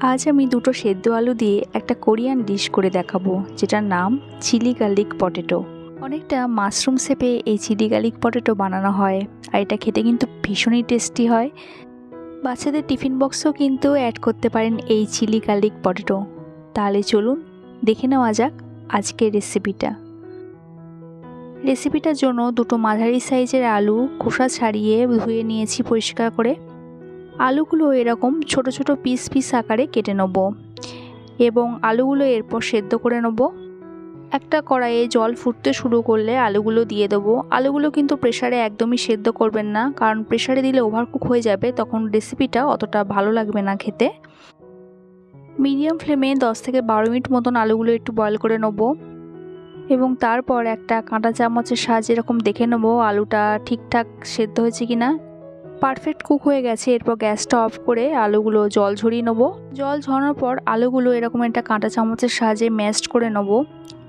আজ আমি দুটো সেদ্ধ আলু দিয়ে একটা কোরিয়ান ডিশ করে দেখাবো, যেটার নাম চিলি গার্লিক পটেটো। অনেকটা মাশরুম শেপে এই চিলি গার্লিক পটেটো বানানো হয়, আর এটা খেতে কিন্তু ভীষণই টেস্টি হয়। বাচ্চাদের টিফিন বক্সও কিন্তু অ্যাড করতে পারেন এই চিলি গার্লিক পটেটো। তাহলে চলুন, দেখে নেওয়া যাক আজকের রেসিপিটা। রেসিপিটার জন্য দুটো মাঝারি সাইজের আলু খোসা ছাড়িয়ে ধুয়ে নিয়েছি পরিষ্কার করে। আলুগুলো এরকম ছোট ছোট পিস পিস আকারে কেটে নেব এবং আলুগুলো এরপর সেদ্ধ করে নেব। একটা কড়াইয়ে জল ফুটতে শুরু করলে আলুগুলো দিয়ে দেবো। আলুগুলো কিন্তু প্রেশারে একদমই সেদ্ধ করবেন না, কারণ প্রেশারে দিলে ওভারকুক হয়ে যাবে, তখন রেসিপিটা অতটা ভালো লাগবে না খেতে। মিডিয়াম ফ্লেমে দশ থেকে বারো মিনিট মতন আলুগুলো একটু বয়ল করে নেব এবং তারপর একটা কাঁটা চামচের সাহায্যে এরকম দেখে নেব আলুটা ঠিকঠাক সেদ্ধ হয়েছে কি না পারফেক্ট কুক হয়ে গেছে, এরপর গ্যাসটা অফ করে আলুগুলো জল ঝরিয়ে নেব। জল ঝরানোর পর আলুগুলো এরকম একটা কাঁটা চামচের সাহায্যে ম্যাশড করে নেব।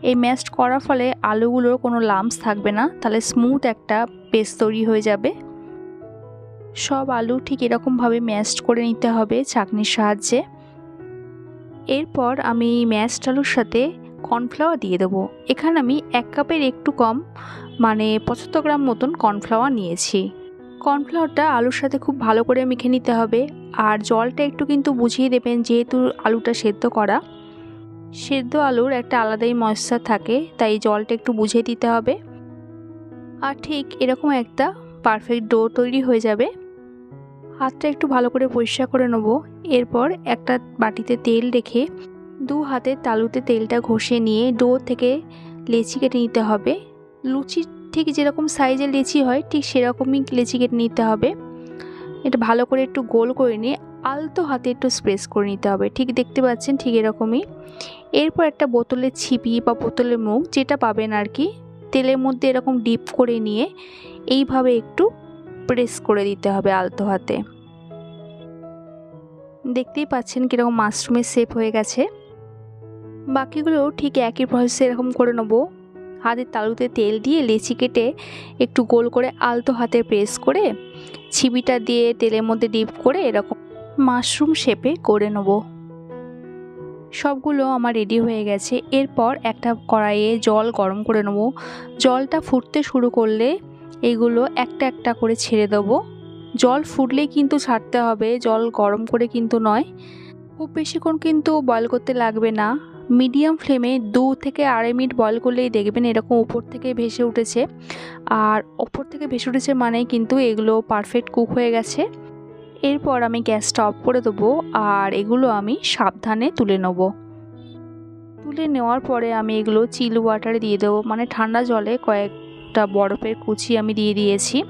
এই ম্যাশড করার ফলে আলুগুলোর কোনো লামস থাকবে না, তাহলে স্মুথ একটা পেস্ট তৈরি হয়ে যাবে। সব আলু ঠিক এরকমভাবে ম্যাশড করে নিতে হবে চাকনির সাহায্যে। এরপর আমি ম্যাশড আলুর সাথে কর্নফ্লাওয়ার দিয়ে দেবো। এখানে আমি এক কাপের একটু কম মানে পঁচাত্তর গ্রাম মতন কর্নফ্লাওয়ার নিয়েছি। কর্নফ্লাওয়ারটা আলুর সাথে খুব ভালো করে মেখে নিতে হবে। আর জলটা একটু কিন্তু বুঝিয়ে দেবেন যেহেতু আলুটা সেদ্ধ করা। সেদ্ধ আলুর একটা আলাদাই ময়শ্চার থাকে, তাই জলটা একটু বুঝিয়ে দিতে হবে। আর ঠিক এরকম একটা পারফেক্ট ডো তৈরি হয়ে যাবে। হাতটা একটু ভালো করে পরিষ্কার করে নেব। এরপর একটা বাটিতে তেল রেখে দু হাতে তালুতে তেলটা ঘষে নিয়ে ডো থেকে লেচি কেটে নিতে হবে। লুচি ঠিক যেরকম সাইজের লেচি হয়, ঠিক সেরকমই লেচি কেটে নিতে হবে। এটা ভালো করে একটু গোল করে নিয়ে আলতো হাতে একটু স্প্রেস করে নিতে হবে। ঠিক দেখতে পাচ্ছেন, ঠিক এরকমই। এরপর একটা বোতলের ছিপি বা বোতলের মুখ যেটা পাবেন আর কি, তেলের মধ্যে এরকম ডিপ করে নিয়ে এইভাবে একটু প্রেস করে দিতে হবে আলতো হাতে। দেখতেই পাচ্ছেন কীরকম মাশরুমের শেপ হয়ে গেছে। বাকিগুলো ঠিক একই প্রসেসে এরকম করে নেব। হাতের তালুতে তেল দিয়ে লেচি কেটে একটু গোল করে আলতো হাতে প্রেস করে ছিপিটা দিয়ে তেলের মধ্যে ডিপ করে এরকম মাশরুম শেপে করে নেব। সবগুলো আমার রেডি হয়ে গেছে। এরপর একটা কড়াইয়ে জল গরম করে নেব। জলটা ফুটতে শুরু করলে এগুলো একটা একটা করে ছেড়ে দেবো। জল ফুটলেই কিন্তু ছাড়তে হবে। জল গরম করে কিন্তু নয়। খুব বেশিক্ষণ কিন্তু বয়ল করতে লাগবে না। মিডিয়াম ফ্লেমে দু থেকে আড়াই মিনিট বয়ল করলেই দেখবেন এরকম উপর থেকে ভেসে উঠেছে। আর ওপর থেকে ভেসে উঠেছে মানেই কিন্তু এগুলো পারফেক্ট কুক হয়ে গেছে। এরপর আমি গ্যাসটা অফ করে দেবো আর এগুলো আমি সাবধানে তুলে নেব। তুলে নেওয়ার পরে আমি এগুলো চিল ওয়াটারে দিয়ে দেবো। মানে ঠান্ডা জলে কয়েকটা বরফের কুচি আমি দিয়ে দিয়েছি।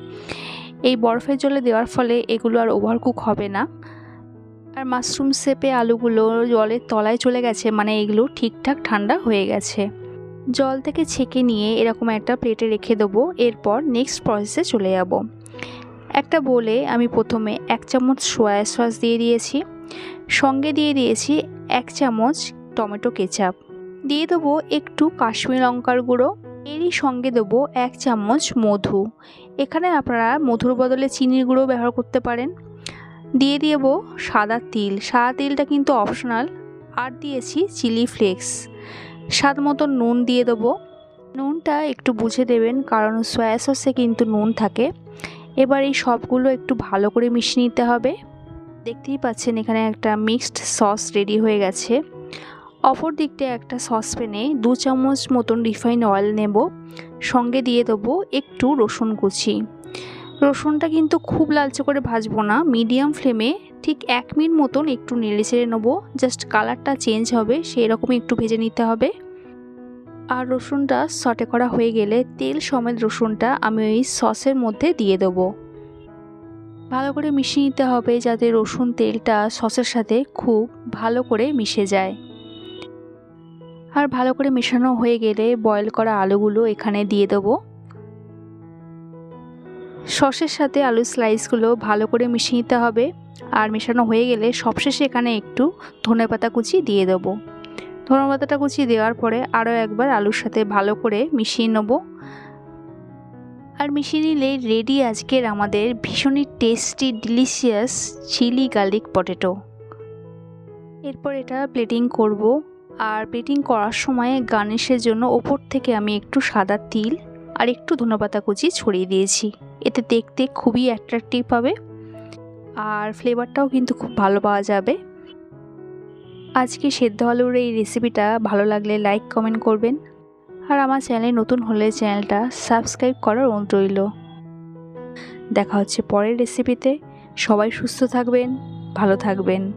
এই বরফের জলে দেওয়ার ফলে এগুলো আর ওভারকুক হবে না। আর মাশরুম শেপে আলুগুলো জলের তলায় চলে গেছে মানে এগুলো ঠিকঠাক ঠান্ডা হয়ে গেছে। জল থেকে ছেঁকে নিয়ে এরকম একটা প্লেটে রেখে দেবো, এরপর নেক্সট প্রসেসে চলে যাব। একটা বলে আমি প্রথমে এক চামচ সয়া সস দিয়ে দিয়েছি, সঙ্গে দিয়ে দিয়েছি এক চামচ টমেটো কেচাপ দিয়ে দেবো একটু কাশ্মীর লঙ্কার গুঁড়ো, এরই সঙ্গে দেবো এক চামচ মধু। এখানে আপনারা মধুর বদলে চিনির গুঁড়ো ব্যবহার করতে পারেন। দিয়ে দেব সাদা তিল। সাদা তিলটা কিন্তু অপশনাল আর দিয়েছি চিলি ফ্লেক্স স্বাদ মতো নুন দিয়ে দেবো। নুনটা একটু বুঝে দেবেন, কারণ সয়া সসে কিন্তু নুন থাকে। এবার এই সবগুলো একটু ভালো করে মিশিয়ে নিতে হবে। দেখতেই পাচ্ছেন এখানে একটা মিক্সড সস রেডি হয়ে গেছে। অপর দিকটায় একটা সসপ্যানে দু চামচ মতন রিফাইন অয়েল নেব। সঙ্গে দিয়ে দেবো একটু রসুন কুচি। রসুনটা কিন্তু খুব লালচে করে ভাজবো না মিডিয়াম ফ্লেমে ঠিক এক মিনিট মতন একটু নেড়ে চেড়ে নেব জাস্ট কালারটা চেঞ্জ হবে সেই রকমই একটু ভেজে নিতে হবে। আর রসুনটা সটে করা হয়ে গেলে তেল সমেত রসুনটা আমি ওই সসের মধ্যে দিয়ে দেবো। ভালো করে মিশিয়ে নিতে হবে যাতে রসুন তেলটা সসের সাথে খুব ভালো করে মিশে যায়। আর ভালো করে মেশানো হয়ে গেলে বয়েল করা আলুগুলো এখানে দিয়ে দেবো। সসের সাথে আলুর স্লাইসগুলো ভালো করে মিশিয়ে নিতে হবে। আর মেশানো হয়ে গেলে সবশেষে এখানে একটু ধনে পাতা কুচি দিয়ে দেবো। ধনে পাতাটা কুচি দেওয়ার পরে আরও একবার আলুর সাথে ভালো করে মিশিয়ে নেব। আর মিশিয়ে নিলে রেডি আজকের আমাদের ভীষণই tasty delicious chilli garlic potato এরপর এটা প্লেটিং করব। আর প্লেটিং করার সময় গার্নিশের জন্য ওপর থেকে আমি একটু সাদা তিল আর একটু ধনেপাতা কুচি ছড়িয়ে দিয়েছি। এতে দেখতে খুবই অ্যাট্রাকটিভ হবে। আর ফ্লেভারটাও কিন্তু খুব ভালো পাওয়া যাবে। আজকে সেদ্ধ আলুর এই রেসিপিটা ভালো লাগলে লাইক কমেন্ট করবেন। আর আমার চ্যানেলে নতুন হলে চ্যানেলটা সাবস্ক্রাইব করার অনুরোধ রইল। দেখা হচ্ছে পরের রেসিপিতে সবাই সুস্থ থাকবেন, ভালো থাকবেন।